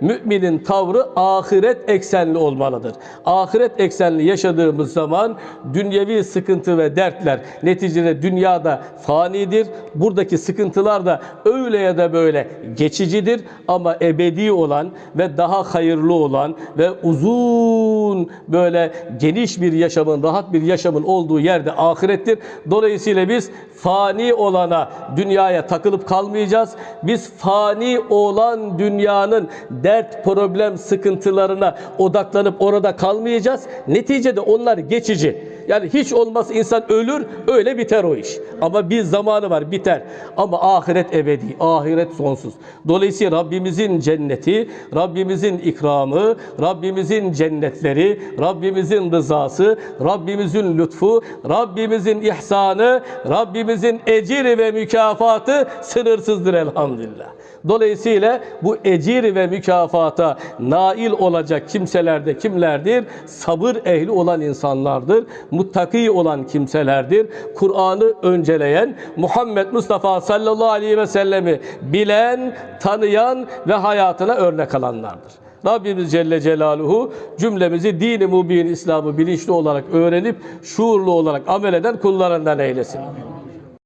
müminin tavrı ahiret eksenli olmalıdır. Ahiret eksenli yaşadığımız zaman dünyevi sıkıntı ve dertler neticede dünyada fanidir. Buradaki sıkıntılar da öyle ya da böyle geçicidir ama ebedi olan ve daha hayırlı olan ve uzun böyle geniş bir yaşamın, rahat bir yaşamın olduğu yerde ahirettir. Dolayısıyla biz fani olana, dünyaya takılıp kalmayacağız. Biz fani olan dünyanın dert, problem, sıkıntılarına odaklanıp orada kalmayacağız. Neticede onlar geçici. Yani hiç olmaz insan ölür, öyle biter o iş. Ama bir zamanı var, biter. Ama ahiret ebedi, ahiret sonsuz. Dolayısıyla Rabbimizin cenneti, Rabbimizin ikramı, Rabbimizin cennetleri, Rabbimizin rızası, Rabbimizin lütfu, Rabbimizin ihsanı, Rabbimizin eciri ve mükafatı sınırsızdır elhamdülillah. Dolayısıyla bu ecir ve mükafata nail olacak kimseler de kimlerdir? Sabır ehli olan insanlardır. Muttaki olan kimselerdir. Kur'an'ı önceleyen, Muhammed Mustafa sallallahu aleyhi ve sellemi bilen, tanıyan ve hayatına örnek alanlardır. Rabbimiz Celle Celaluhu cümlemizi dini mubin İslam'ı bilinçli olarak öğrenip şuurlu olarak amel eden kullarından eylesin.